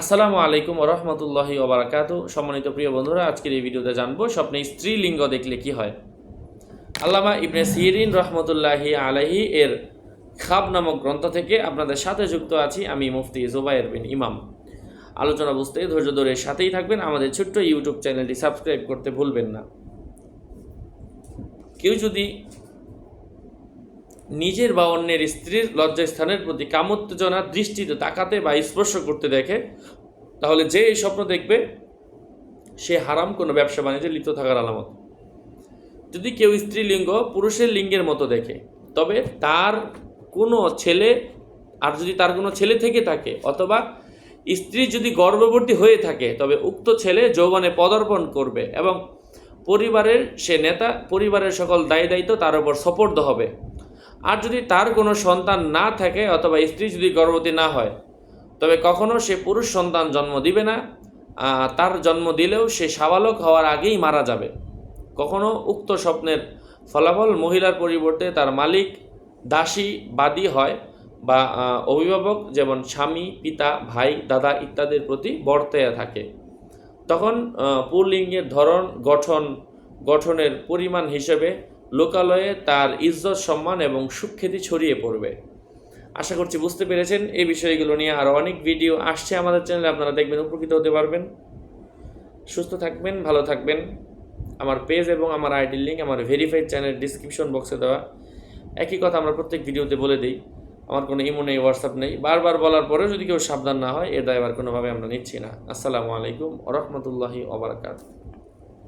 আসসালামু আলাইকুম রহমতুল্লাহি ওবরাকাত। সম্মানিত প্রিয় বন্ধুরা, আজকের এই ভিডিওতে জানব স্বপ্নে স্ত্রীলিঙ্গ দেখলে কি হয়। আল্লামা ইবনে সিরিন রহমতুল্লাহি আলাহি এর খাব নামক গ্রন্থ থেকে আপনাদের সাথে যুক্ত আছি আমি মুফতি জোবায়ের বিন ইমাম। আলোচনা বুঝতে, ধৈর্য ধরে সাথেই থাকবেন। আমাদের ছোট্ট ইউটিউব চ্যানেলটি সাবস্ক্রাইব করতে ভুলবেন না। কেউ যদি নিজের বা অন্যের স্ত্রীর লজ্জাস্থানের প্রতি কামোত্তেজনা দৃষ্টিতে তাকাতে বা স্পর্শ করতে দেখে, তাহলে যে এই স্বপ্ন দেখবে, সে হারাম কোনো ব্যবসা বাণিজ্যে লিপ্ত থাকার আলামত। যদি কেউ স্ত্রীলিঙ্গ, পুরুষের লিঙ্গের মতো দেখে, তবে তার কোনো ছেলে, আর যদি তার কোনো ছেলে থেকে থাকে, অথবা স্ত্রী যদি গর্ভবতী হয়ে থাকে, তবে উক্ত ছেলে যৌবনে পদার্পণ করবে এবং পরিবারের সে নেতা, পরিবারের সকল দায় দায়িত্ব তার উপর সপর্দ হবে। আর যদি তার কোনো সন্তান না থাকে অথবা স্ত্রী যদি গর্ভবতী না হয়, তবে কখনো সে পুরুষ সন্তান জন্ম দিবে না তার জন্ম দিলেও সে সাবালক হওয়ার আগেই মারা যাবে। কখনো উক্ত স্বপ্নের ফলাফল মহিলার পরিবর্তে তার মালিক, দাসী, বাদী হয় বা অভিভাবক যেমন স্বামী, পিতা, ভাই, দাদা ইত্যাদির প্রতি বর্তায়া থাকে। তখন পুরলিঙ্গের ধরন, গঠন, গঠনের পরিমাণ হিসেবে লোকালয়ে তার ইজ্জত, সম্মান এবং সুখ্যাতি ছড়িয়ে পড়বে। আশা করছি বুঝতে পেরেছেন। এই বিষয়গুলো নিয়ে আরও অনেক ভিডিও আসছে আমাদের চ্যানেলে, আপনারা দেখবেন, উপকৃত হতে পারবেন। সুস্থ থাকবেন, ভালো থাকবেন। আমার পেজ এবং আমার আইডির লিঙ্ক আমার ভেরিফাইড চ্যানেল ডিসক্রিপশন বক্সে দেওয়া। একই কথা আমরা প্রত্যেক ভিডিওতে বলে দিই, আমার কোনো ইমো নেই হোয়াটসঅ্যাপ নেই। বারবার বলার পরেও যদি কেউ সাবধান না হয় এর দায়বার কোনোভাবে আমরা নিচ্ছি না। আসসালামু আলাইকুম রহমতুল্লাহি ওবরাকাত